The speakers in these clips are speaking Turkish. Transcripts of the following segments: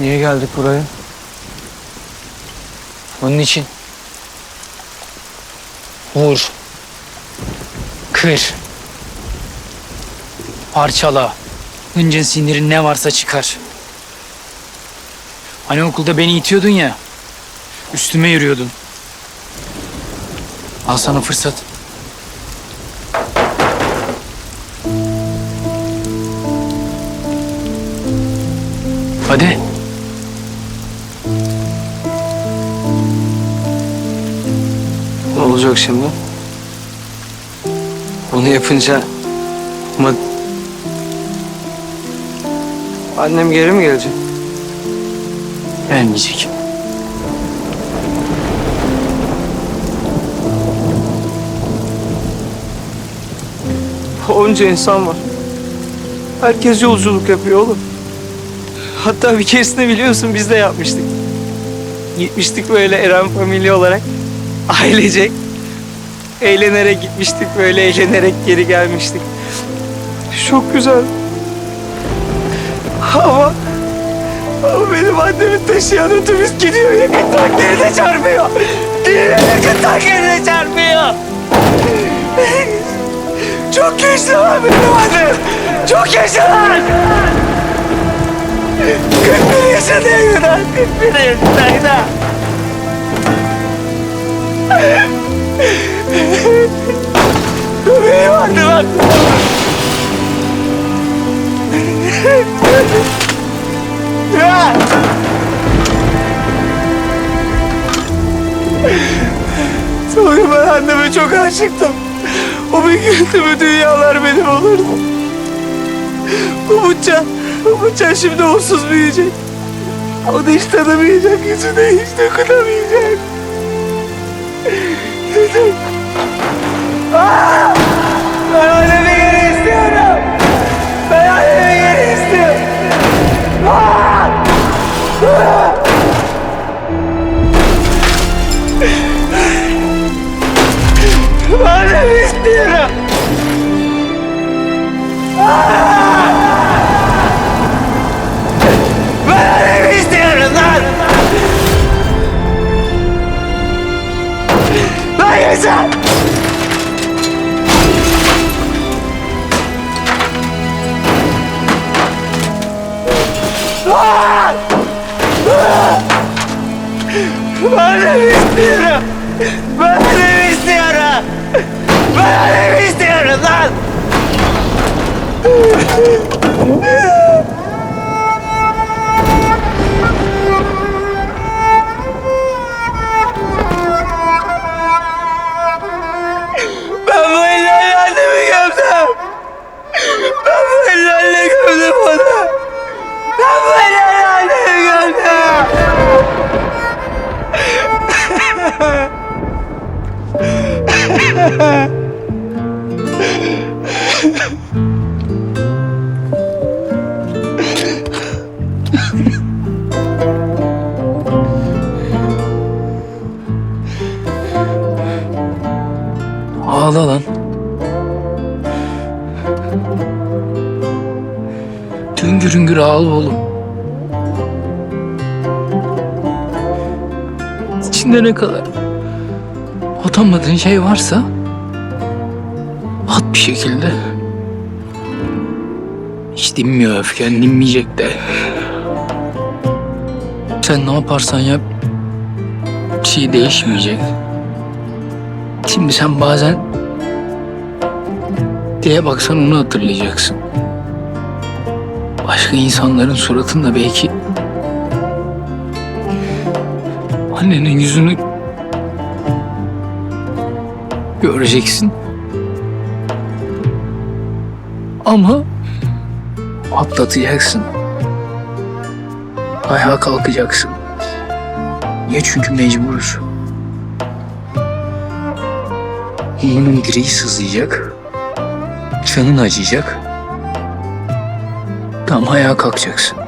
Niye geldik buraya? Onun için. Vur. Kır. Parçala. Hıncın sinirin ne varsa çıkar. Hani okulda beni itiyordun ya. Üstüme yürüyordun. Al sana fırsat. Hadi. Olacak şimdi? Onu yapınca... Ama... Annem geri mi gelecek? Gelmeyecek. Onca insan var. Herkes yolculuk yapıyor oğlum. Hatta bir keresinde biliyorsun biz de yapmıştık. Gitmiştik böyle Eren familya olarak. Ailecek. Eğlenerek gitmiştik böyle eğlenerek geri gelmiştik. Çok güzel. Ama ama benim annemi taşıyan otobüs gidiyor yakıt tanklerine çarpıyor. Gidiyor yakıt tanklerine çarpıyor. Çok yaşlılar benim annem. Çok yaşlılar. 41 yaşındayım ben. 41 yaşındayım. Benim annem haklı. Ya! Sonra ben anneme çok aşıktım. O bir güldü mü dünyalar benim olurdu. Umutcan, Umutcan şimdi onsuz büyüyecek. O da hiç tanımayacak, yüzüne hiç dokunamayacak. Aa! Ben annemi istiyorum. Ben annemi istiyorum. Ben annemi istiyorum lan. Hüngür hüngür ağla oğlum. İçinde ne kadar atamadığın şey varsa at bir şekilde. Hiç dinmiyor öfken, dinmeyecek de. Sen ne yaparsan yap bir şey değişmeyecek. Şimdi sen bazen diye baksan onu hatırlayacaksın. Başka insanların suratında belki annenin yüzünü göreceksin. Ama atlatacaksın. Ayağa kalkacaksın. Niye? Çünkü mecburuz. Bunun direği sızlayacak. Canın acıyacak. Tam ayağa kalkacaksın.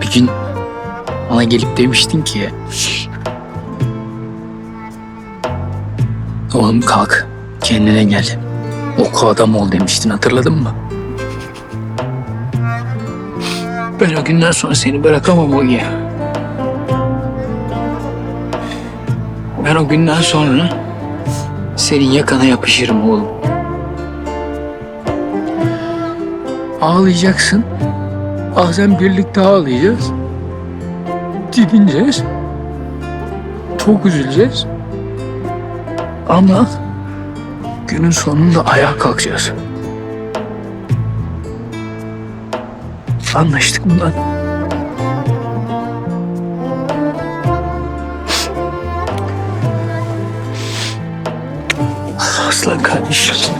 Bir gün bana gelip demiştin ki Oğlum kalk kendine gel. Oku adam ol demiştin hatırladın mı? Ben o günden sonra seni bırakamam Ogi. Ben o günden sonra senin yakana yapışırım oğlum. Ağlayacaksın. Bazen birlikte ağlayacağız. Dibineceğiz. Çok üzüleceğiz. Ama günün sonunda ayağa kalkacağız. Anlaştık mı lan? Aslan kardeşim.